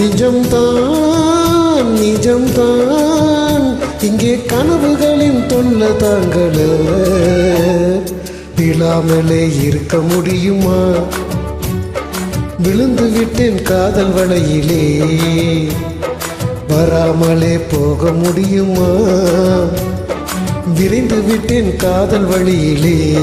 நிஜம்தான் நிஜம்தான். இங்கே கனவுகளின் தொல்லை தாங்கள. விழாமலே இருக்க முடியுமா? விழுந்து விட்டேன் காதல் வலையிலே. வராமலே போக முடியுமா? விரைந்து விட்டேன் காதல் வழியிலே.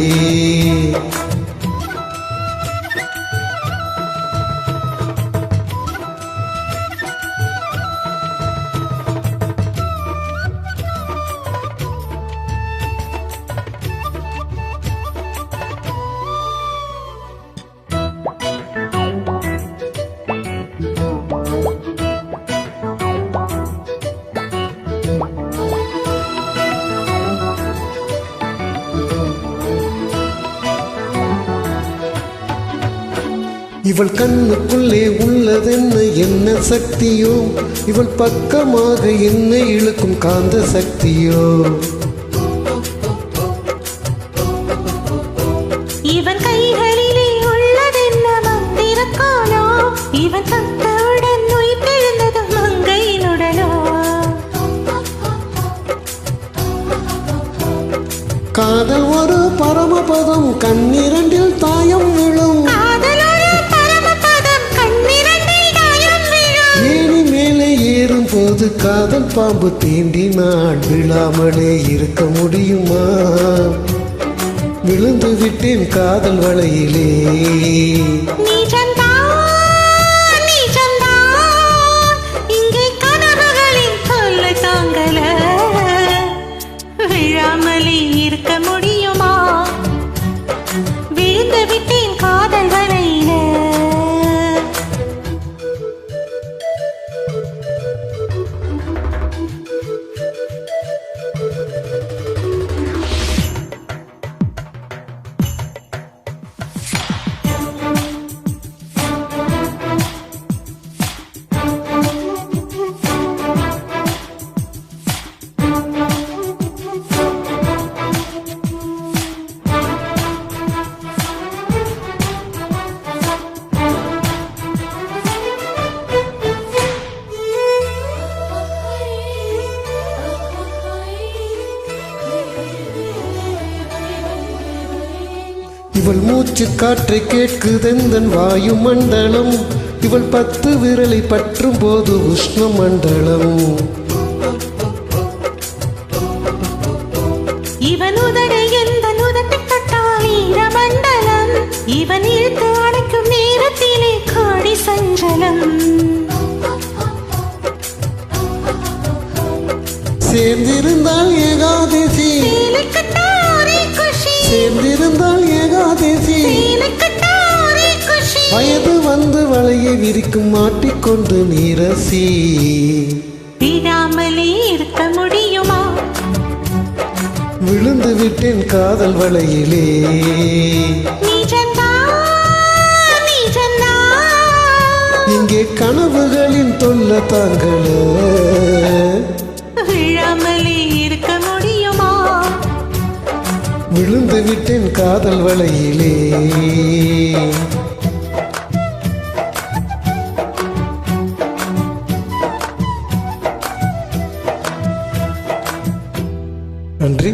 இவள் கண்ணுக்குள்ளே உள்ளதென்ன என்ன சக்தியோ? இவள் பக்கமாக என்ன இழுக்கும் காந்த சக்தியோ? இவன் கைகளிலே உள்ளதென்ன மந்திரக்காலோ இவன் தத்தவுடன் உயிர்த்தெழுந்தது மங்கையினுடனோ? காதல் ஒரு பரமபதம் கண்ணிரண்டில் ஏறும் காதல் பாம்பு தீண்டி நான் விழாமலே இருக்க முடியுமா? விழுந்து விட்டேன் காதல் வலையிலே. நிஜம்தான், தாங்கல. விழாமலே இருக்க முடியும். இவள் மூச்சு காற்றை கேட்குதெந்தன் வாயு மண்டலம். இவள் பத்து விரலை பற்றும் போது உஷ்ண மண்டலம். இவன் உதடு எந்த உதட்டை தொட்டால் ஈரமண்டலம் இவன் இழுத்து அடைக்கும் நேரத்திலே காடி சஞ்சலம். சேர்ந்திருந்தால் ஏகாதசி. சேர்ந்திருந்தால் ஏகாதசி. வயது வந்து வளையை விரிக்கும் மாட்டிக்கொண்டு நீரசி. விடாமலே இருக்க முடியுமா? விழுந்து விட்டேன் காதல் வலையிலே. இங்கே கனவுகளின் தொல்ல தாங்கள. விழுந்து விட்டேன் காதல் வலையிலே. நன்றி.